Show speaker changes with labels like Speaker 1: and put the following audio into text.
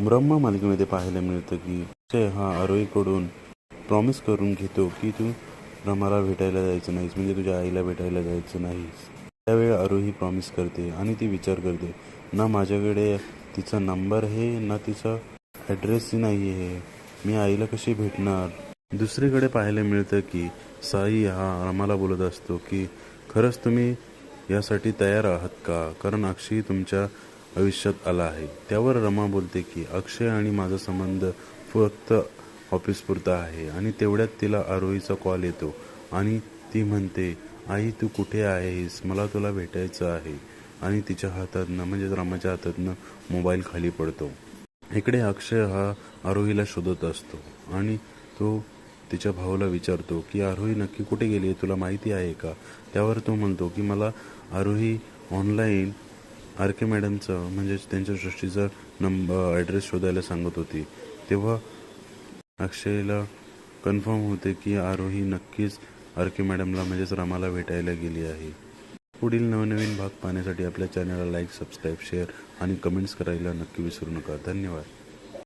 Speaker 1: ब्रह्मा मालिकेमध्ये पाहायला मिळतं की जय हा आरोहीकडून प्रॉमिस करून घेतो की तू रमाला भेटायला जायचं नाहीस म्हणजे तुझ्या आईला भेटायला जायचं नाहीस. त्यावेळी आरोही प्रॉमिस करते आणि ती विचार करते ना माझ्याकडे तिचा नंबर आहे ना तिचा ॲड्रेस नाही आहे. मी आईला कशी भेटणार? दुसरीकडे पाहायला मिळतं की साई हा रमाला बोलत असतो की खरंच तुम्ही यासाठी तयार आहात का? कारण अक्षी तुमच्या आयुष्यात आला आहे. त्यावर रमा बोलते की अक्षय आणि माझा संबंध फक्त ऑफिसपुरता आहे आणि तेवढ्यात तिला आरोहीचा कॉल येतो आणि ती म्हणते आई तू कुठे आहेस? मला तुला भेटायचं आहे. आणि तिच्या हातातनं म्हणजे रमाच्या हातातनं मोबाईल खाली पडतो. इकडे अक्षय हा आरोहीला शोधत असतो आणि तो तिच्या भावाला विचारतो की आरोही नक्की कुठे गेली आहे? तुला माहिती आहे का? त्यावर तो म्हणतो की मला आरोही ऑनलाईन आर के मॅडमचं म्हणजेच त्यांच्या सृष्टीचा नंबर ॲड्रेस शोधायला सांगत होती. तेव्हा अक्षयला कन्फर्म होते की आरोही नक्कीच आर के मॅडमला म्हणजेच रामाला भेटायला गेली आहे. पुढील नवनवीन भाग पाहण्यासाठी आपल्या चॅनलला लाईक सबस्क्राईब शेअर आणि कमेंट्स करायला नक्की विसरू नका. धन्यवाद.